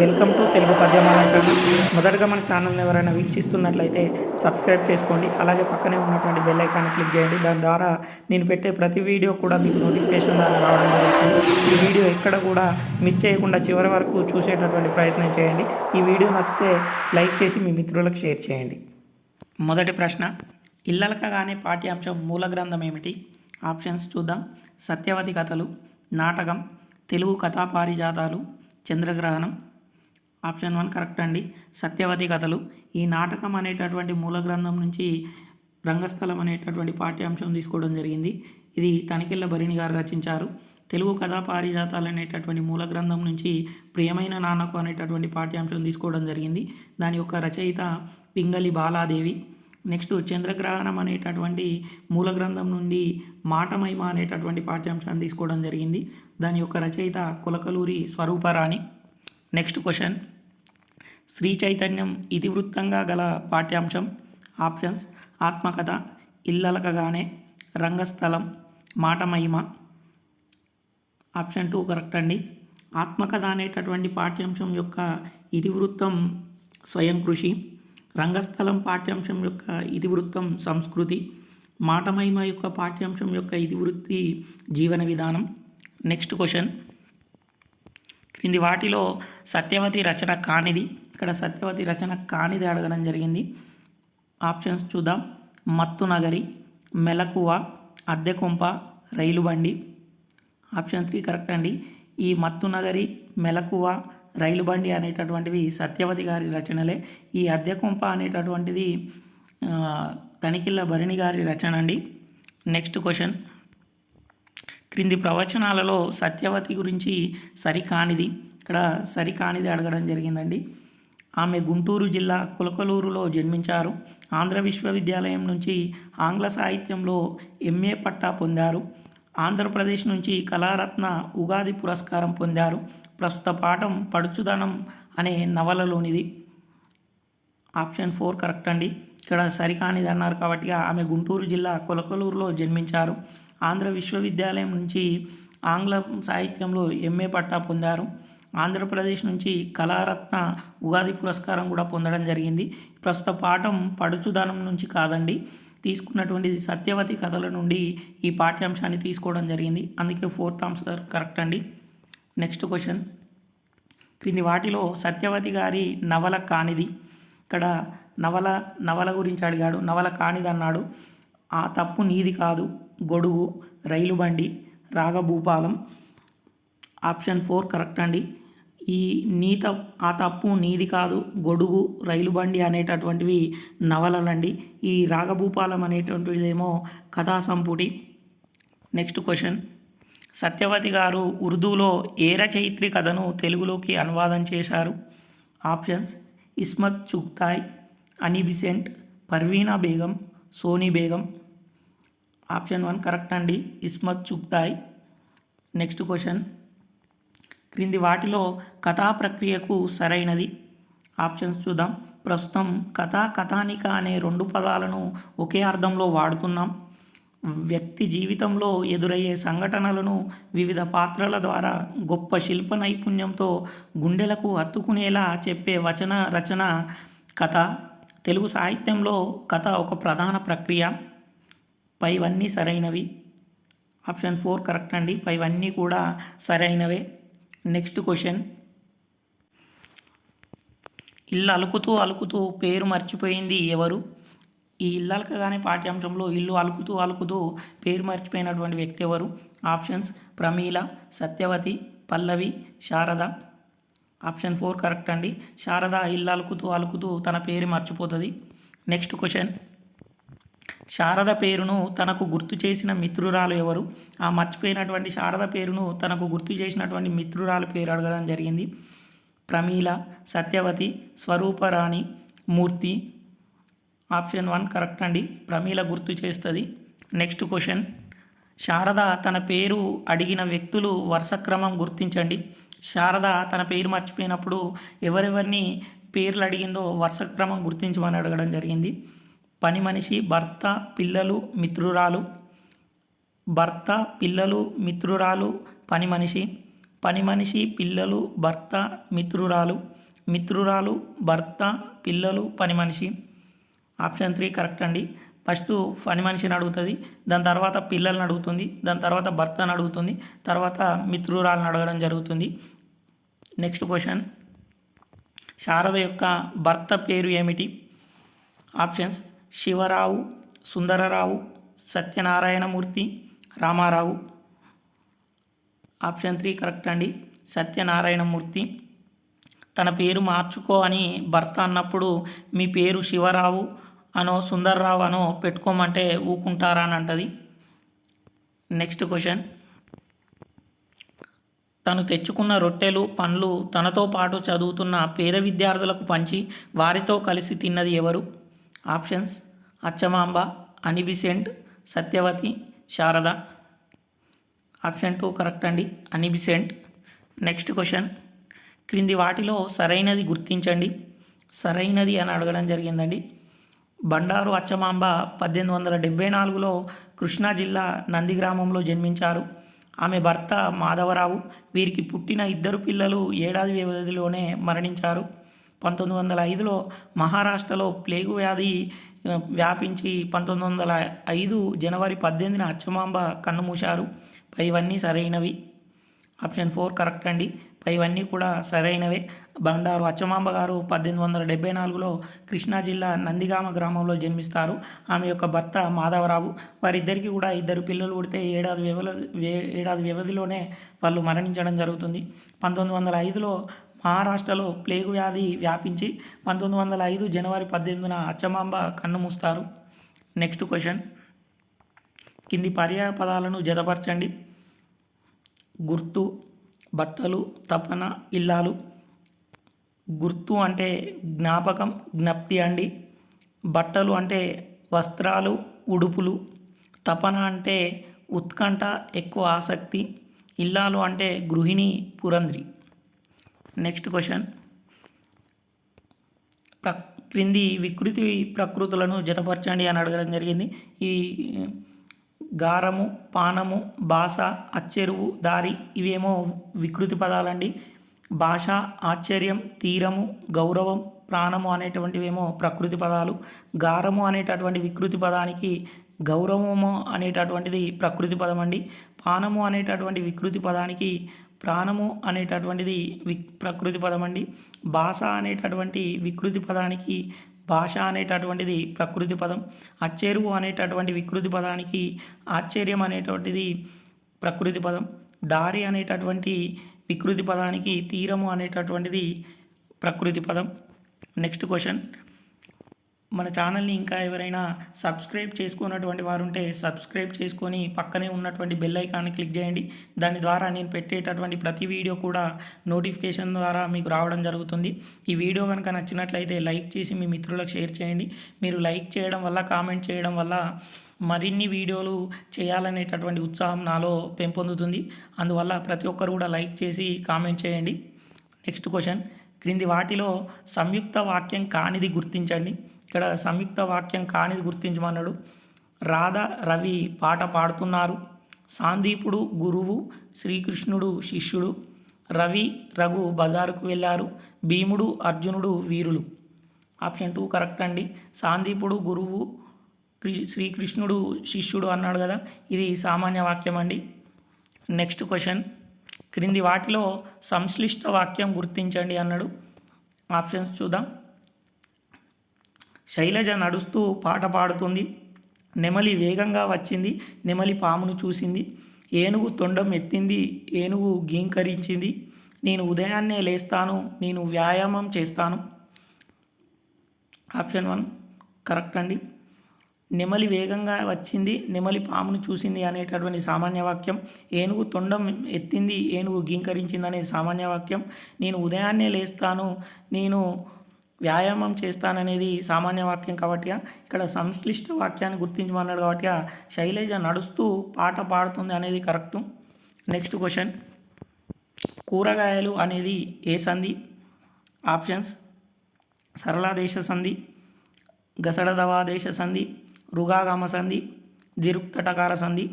Welcome to Telugu Padyamala channel. మొదటగా మన ఛానల్ని ఎవరైనా వీక్షిస్తున్నట్లయితే సబ్స్క్రైబ్ చేసుకోండి. అలాగే పక్కనే ఉన్నటువంటి బెల్ ఐకాన్ క్లిక్ చేయండి. దాని ద్వారా నేను పెట్టే ప్రతి వీడియో కూడా మీకు నోటిఫికేషన్ ద్వారా రావడం జరుగుతుంది. ఈ వీడియో ఎక్కడ కూడా మిస్ చేయకుండా చివరి వరకు చూసేటటువంటి ప్రయత్నం చేయండి. ఈ వీడియో నచ్చితే లైక్ చేసి మీ మిత్రులకు షేర్ చేయండి. మొదటి ప్రశ్న ఇల్లలకగానే పాఠ్యాంశం మూల గ్రంథం ఏమిటి? ఆప్షన్స్ చూద్దాం. సత్యవతి కథలు నాటకం తెలుగు కథా పారిజాతాలు చంద్రగ్రహణం ఆప్షన్ వన్ కరెక్ట్ అండి. సత్యవతి కథలు. ఈ నాటకం అనేటటువంటి మూల గ్రంథం నుంచి రంగస్థలం అనేటటువంటి పాఠ్యాంశం తీసుకోవడం జరిగింది. ఇది తనికెళ్ళ భరిణి గారు రచించారు. తెలుగు కథా పారిజాతాలు అనేటటువంటి మూల గ్రంథం నుంచి ప్రియమైన నాన్నకు అనేటటువంటి పాఠ్యాంశం తీసుకోవడం జరిగింది. దాని యొక్క రచయిత పింగళి బాలాదేవి. నెక్స్ట్ చంద్రగ్రహణం అనేటటువంటి మూల గ్రంథం నుండి మాటమైమ అనేటటువంటి పాఠ్యాంశాన్ని తీసుకోవడం జరిగింది. దాని యొక్క రచయిత కులకలూరి స్వరూపరాణి. నెక్స్ట్ క్వశ్చన్ శ్రీ చైతన్యం ఇతివృత్తంగా గల పాఠ్యాంశం ఆప్షన్స్. ఆత్మకథ ఇల్లలకగానే రంగస్థలం మాట మహిమ ఆప్షన్ టూ కరెక్ట్ అండి. ఆత్మకథ అనేటటువంటి పాఠ్యాంశం యొక్క ఇతివృత్తం స్వయం కృషి. రంగస్థలం పాఠ్యాంశం యొక్క ఇతివృత్తం సంస్కృతి. మాట మహిమ యొక్క పాఠ్యాంశం యొక్క ఇతివృత్తి జీవన విధానం. నెక్స్ట్ క్వశ్చన్ క్రింది వాటిలో సత్యవతి రచన కానిది. ఇక్కడ సత్యవతి రచన కానిది అడగడం జరిగింది. ఆప్షన్స్ చూద్దాం. మత్తు నగరి మెలకువ అద్దెకొంప రైలు బండి ఆప్షన్ త్రీ కరెక్ట్ అండి. ఈ మత్తు నగరి మెలకువ రైలు బండి అనేటటువంటివి సత్యవతి గారి రచనలే. ఈ అద్దెకొంప అనేటటువంటిది ఆ, తనిఖీల భరణి గారి రచన అండి. Next question. క్రింది ప్రవచనాలలో సత్యవతి గురించి సరికానిది. ఇక్కడ సరికానిది అడగడం జరిగిందండి. ఆమె గుంటూరు జిల్లా కులకలూరులో జన్మించారు. ఆంధ్ర విశ్వవిద్యాలయం నుంచి ఆంగ్ల సాహిత్యంలో ఎంఏ పట్టా పొందారు. ఆంధ్రప్రదేశ్ నుంచి కళారత్న ఉగాది పురస్కారం పొందారు. ప్రస్తుత పాఠం పడుచుదనం అనే నవలలోనిది. ఆప్షన్ ఫోర్ కరెక్ట్ అండి. ఇక్కడ సరికానిది అన్నారు కాబట్టి ఆమె గుంటూరు జిల్లా కొలకలూరులో జన్మించారు. ఆంధ్ర విశ్వవిద్యాలయం నుంచి ఆంగ్ల సాహిత్యంలో ఎంఏ పట్టా పొందారు. ఆంధ్రప్రదేశ్ నుంచి కళారత్న ఉగాది పురస్కారం కూడా పొందడం జరిగింది. ప్రస్తుత పాఠం పడుచుదనం నుంచి కాదండి. తీసుకున్నటువంటి సత్యవతి కథల నుండి ఈ పాఠ్యాంశాన్ని తీసుకోవడం జరిగింది. అందుకే ఫోర్త్ ఆన్సర్ కరెక్ట్ అండి. Next question. క్రింది వాటిలో సత్యవతి గారి నవల కానిది. ఇక్కడ నవల నవల గురించి అడిగాడు. నవల కానిది అన్నాడు. ఆ తప్పు నీది కాదు. గొడుగు రైలు బండి రాగభూపాలం ఆప్షన్ ఫోర్ కరెక్ట్ అండి. ఈ నీ ఆ తప్పు నీది కాదు గొడుగు రైలు బండి అనేటటువంటివి నవలలండి. ఈ రాగభూపాలం అనేటువంటిదేమో కథా సంపుటి. Next question. సత్యవతి గారు ఉర్దూలో ఏ రచయిత్రి కథను తెలుగులోకి అనువాదం చేశారు. Options. Ismat Chughtai Annie Besant Parveena Begum Soni Begum option one correct అండి. Ismat Chughtai next question. క్రింది వాటిలో కథా ప్రక్రియకు సరైనది. ఆప్షన్స్ చూద్దాం. ప్రస్తుతం కథా కథానిక అనే రెండు పదాలను ఒకే అర్థంలో వాడుతున్నాం. వ్యక్తి జీవితంలో ఎదురయ్యే సంఘటనలను వివిధ పాత్రల ద్వారా గొప్ప శిల్ప నైపుణ్యంతో గుండెలకు హత్తుకునేలా చెప్పే వచన రచన కథ. తెలుగు సాహిత్యంలో కథ ఒక ప్రధాన ప్రక్రియ. పైవన్నీ సరైనవి. ఆప్షన్ ఫోర్ కరెక్ట్ అండి. పైవన్నీ కూడా సరైనవే. Next question. ఇల్లు అలుకుతూ అలుకుతూ పేరు మర్చిపోయింది ఎవరు? ఈ ఇల్లు అలకగానే పాఠ్యాంశంలో ఇల్లు అలుకుతూ అలుకుతూ పేరు మర్చిపోయినటువంటి వ్యక్తి ఎవరు? Options Pramila Satyavati Pallavi Sharada. Option four correct అండి. శారద ఇల్లు అలుకుతూ అలుకుతూ తన పేరు మర్చిపోతుంది. Next question. శారద పేరును తనకు గుర్తు చేసిన మిత్రురాలు ఎవరు? ఆ మర్చిపోయినటువంటి శారద పేరును తనకు గుర్తు చేసినటువంటి మిత్రురాలు పేరు అడగడం జరిగింది. Pramila Satyavati Swaruparani Murthy. Option one correct అండి. ప్రమీల గుర్తు చేస్తుంది. Next question. శారద తన పేరు అడిగిన వ్యక్తులు వరుస క్రమం గుర్తించండి. శారద తన పేరు మర్చిపోయినప్పుడు ఎవరెవరిని పేర్లు అడిగిందో వరుస క్రమం గుర్తించమని అడగడం జరిగింది. పని మనిషి భర్త పిల్లలు మిత్రురాలు. భర్త పిల్లలు మిత్రురాలు పని మనిషి. పని మనిషి పిల్లలు భర్త మిత్రురాలు. మిత్రురాలు భర్త పిల్లలు పని మనిషి. ఆప్షన్ త్రీ కరెక్ట్ అండి. ఫస్ట్ పని మనిషిని అడుగుతుంది దాని తర్వాత పిల్లల్ని అడుగుతుంది దాని తర్వాత భర్తను అడుగుతుంది తర్వాత మిత్రురాలను అడగడం జరుగుతుంది. Next question. శారద యొక్క భర్త పేరు ఏమిటి? Options. Shivarao Sundararao Satyanarayanamurthy Ramarao. Option three correct అండి. సత్యనారాయణమూర్తి. తన పేరు మార్చుకో అని భర్త అన్నప్పుడు మీ పేరు శివరావు అనో సుందర్రావు అనో పెట్టుకోమంటే ఊకుంటారా అని అంటది నెక్స్ట్ క్వశ్చన్. తను తెచ్చుకున్న రొట్టెలు పండ్లు తనతో పాటు చదువుతున్న పేద విద్యార్థులకు పంచి వారితో కలిసి తిన్నది ఎవరు? Options Atchamamba Annie Besant Satyavathi Sarada. Option two correct అండి అనిబిసెంట్. Next question. క్రింది వాటిలో సరైనది గుర్తించండి. సరైనది అని అడగడం జరిగిందండి. బండారు అచ్చమాంబ పద్దెనిమిది వందల డెబ్బై నాలుగులో కృష్ణా జిల్లా నంది గ్రామంలో జన్మించారు. ఆమె భర్త మాధవరావు. వీరికి పుట్టిన ఇద్దరు పిల్లలు ఏడాది వ్యవధిలోనే మరణించారు. పంతొమ్మిది వందల ఐదులో మహారాష్ట్రలో ప్లేగు వ్యాధి వ్యాపించి పంతొమ్మిది వందల ఐదు జనవరి పద్దెనిమిదిన అచ్చమాంబ కన్నుమూశారు. పైవన్నీ సరైనవి. ఆప్షన్ ఫోర్ కరెక్ట్ అండి. పైవన్నీ కూడా సరైనవే. బండారు అచ్చమాంబ గారు పద్దెనిమిది వందల డెబ్బై నాలుగులో కృష్ణా జిల్లా నందిగామ గ్రామంలో జన్మిస్తారు. ఆమె యొక్క భర్త మాధవరావు. వారిద్దరికీ కూడా ఇద్దరు పిల్లలు పుడితే ఏడాది వ్యవధి ఏడాది వ్యవధిలోనే వాళ్ళు మరణించడం జరుగుతుంది. పంతొమ్మిది వందల ఐదులో మహారాష్ట్రలో ప్లేగు వ్యాధి వ్యాపించి పంతొమ్మిది వందల ఐదు జనవరి పద్దెనిమిదిన అచ్చమాంబ కన్నుమూస్తారు నెక్స్ట్ క్వశ్చన్. కింది పర్యాయ పదాలను జతపరచండి. గుర్తు బట్టలు తపన ఇల్లాలు. గుర్తు అంటే జ్ఞాపకం జ్ఞప్తి అండి. బట్టలు అంటే వస్త్రాలు ఉడుపులు. తపన అంటే ఉత్కంఠ ఎక్కువ ఆసక్తి. ఇల్లాలు అంటే గృహిణి పురంధ్రి నెక్స్ట్ క్వశ్చన్ ప్ర క్రింది వికృతి ప్రకృతులను జతపరచండి అని అడగడం జరిగింది. ఈ గారము పానము భాష అచ్చెరువు దారి ఇవేమో వికృతి పదాలండి. భాష ఆశ్చర్యం తీరము గౌరవం ప్రాణము అనేటువంటివేమో ప్రకృతి పదాలు. గారము అనేటటువంటి వికృతి పదానికి గౌరవము అనేటటువంటిది ప్రకృతి పదం అండి పానము అనేటటువంటి వికృతి పదానికి ప్రాణము అనేటటువంటిది వి ప్రకృతి పదం అండి. భాష అనేటటువంటి వికృతి పదానికి భాష అనేటటువంటిది ప్రకృతి పదం. అచ్చేరువు అనేటటువంటి వికృతి పదానికి ఆశ్చర్యం అనేటువంటిది ప్రకృతి పదం. దారి అనేటటువంటి వికృతి పదానికి తీరము అనేటటువంటిది ప్రకృతి పదం. Next question. మన ఛానల్ని ఇంకా ఎవరైనా సబ్స్క్రైబ్ చేసుకున్నటువంటి వారు ఉంటే సబ్స్క్రైబ్ చేసుకొని పక్కనే ఉన్నటువంటి బెల్ ఐకాన్ని క్లిక్ చేయండి. దాని ద్వారా నేను పెట్టేటటువంటి ప్రతి వీడియో కూడా నోటిఫికేషన్ ద్వారా మీకు రావడం జరుగుతుంది. ఈ వీడియో కనుక నచ్చినట్లయితే లైక్ చేసి మీ మిత్రులకు షేర్ చేయండి. మీరు లైక్ చేయడం వల్ల కామెంట్ చేయడం వల్ల మరిన్ని వీడియోలు చేయాలనేటటువంటి ఉత్సాహం నాలో పెంపొందుతుంది. అందువల్ల ప్రతి ఒక్కరు కూడా లైక్ చేసి కామెంట్ చేయండి. Next question. క్రింది వాటిలో సంయుక్త వాక్యం కానిది గుర్తించండి. ఇక్కడ సంయుక్త వాక్యం కానిది గుర్తించమన్నాడు. రాధ రవి పాట పాడుతున్నారు. సాందీపుడు గురువు శ్రీకృష్ణుడు శిష్యుడు రవి రఘు బజారుకు వెళ్ళారు. భీముడు అర్జునుడు వీరులు. ఆప్షన్ టూ కరెక్ట్ అండి. సాందీపుడు గురువు శ్రీకృష్ణుడు శిష్యుడు అన్నాడు కదా ఇది సామాన్య వాక్యం అండి. Next question. క్రింది వాటిలో సంశ్లిష్ట వాక్యం గుర్తించండి అన్నాడు. ఆప్షన్స్ చూద్దాం. శైలజ నడుస్తూ పాట పాడుతుంది. నెమలి వేగంగా వచ్చింది. నెమలి పామును చూసింది. ఏనుగు తొండం ఎత్తింది. ఏనుగు గీంకరించింది నేను ఉదయాన్నే లేస్తాను. నేను వ్యాయామం చేస్తాను. Option one. కరెక్ట్ అండి. నెమలి వేగంగా వచ్చింది. నెమలి పామును చూసింది అనేటటువంటి సామాన్య వాక్యం. ఏనుగు తొండం ఎత్తింది. ఏనుగు గీంకరించింది అనే సామాన్య వాక్యం. నేను ఉదయాన్నే లేస్తాను. నేను వ్యాయామం చేస్తాననేది సామాన్య వాక్యం కాబట్టి ఇక్కడ సంశ్లిష్ట వాక్యాన్ని గుర్తించమన్నాడు కాబట్టి శైలజ నడుస్తూ పాట పాడుతుంది అనేది కరెక్టు. Next question. కూరగాయలు అనేది ఏ సంధి? ఆప్షన్స్. సరళాదేశ సంధి గసడదవాదేశ సంధి రుగాగమ సంధి ద్విరుక్తటకార సంధి.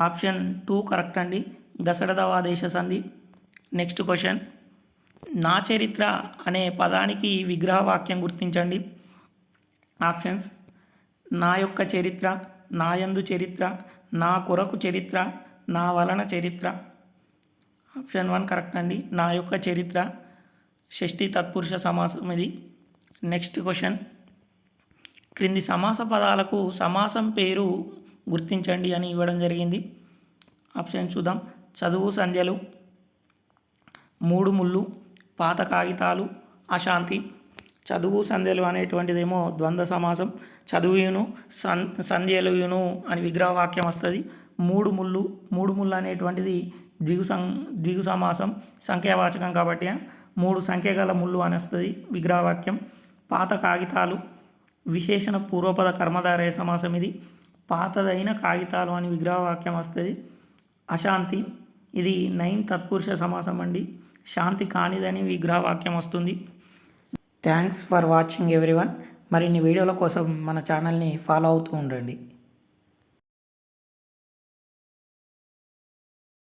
ఆప్షన్ టూ కరెక్ట్ అండి. గసడదవాదేశ సంధి. Next question. నా చరిత్ర అనే పదానికి విగ్రహవాక్యం గుర్తించండి. ఆప్షన్స్. నా యొక్క చరిత్ర నాయందు చరిత్ర నా కొరకు చరిత్ర నా వలన చరిత్ర. ఆప్షన్ వన్ కరెక్ట్ అండి. నా యొక్క చరిత్ర షష్ఠి తత్పురుష సమాసం ఇది. Next question. క్రింది సమాస పదాలకు సమాసం పేరు గుర్తించండి అని ఇవ్వడం జరిగింది. ఆప్షన్ చూద్దాం. చదువు సంధ్యలు. మూడు ముళ్ళు. పాత కాగితాలు అశాంతి చదువు సంధ్యలు అనేటువంటిదేమో ద్వంద్వ సమాసం చదువును సన్ సంధ్యలును అని విగ్రహవాక్యం వస్తుంది. మూడు ముళ్ళు మూడు ముళ్ళు అనేటువంటిది ద్విగు సం ద్విగు సమాసం సంఖ్యావాచకం కాబట్టి మూడు సంఖ్య గల ముళ్ళు అని వస్తుంది విగ్రహవాక్యం. పాత కాగితాలు విశేషణ పూర్వపద కర్మధారయ సమాసం ఇది. పాతదైన కాగితాలు అని విగ్రహవాక్యం వస్తుంది. అశాంతి ఇది నైన్ తత్పురుష సమాసం అండి. శాంతి కానిదని విగ్రహవాక్యం వస్తుంది. థ్యాంక్స్ ఫర్ వాచింగ్ ఎవ్రీవన్ మరిన్ని వీడియోల కోసం మన ఛానల్ని ఫాలో అవుతూ ఉండండి.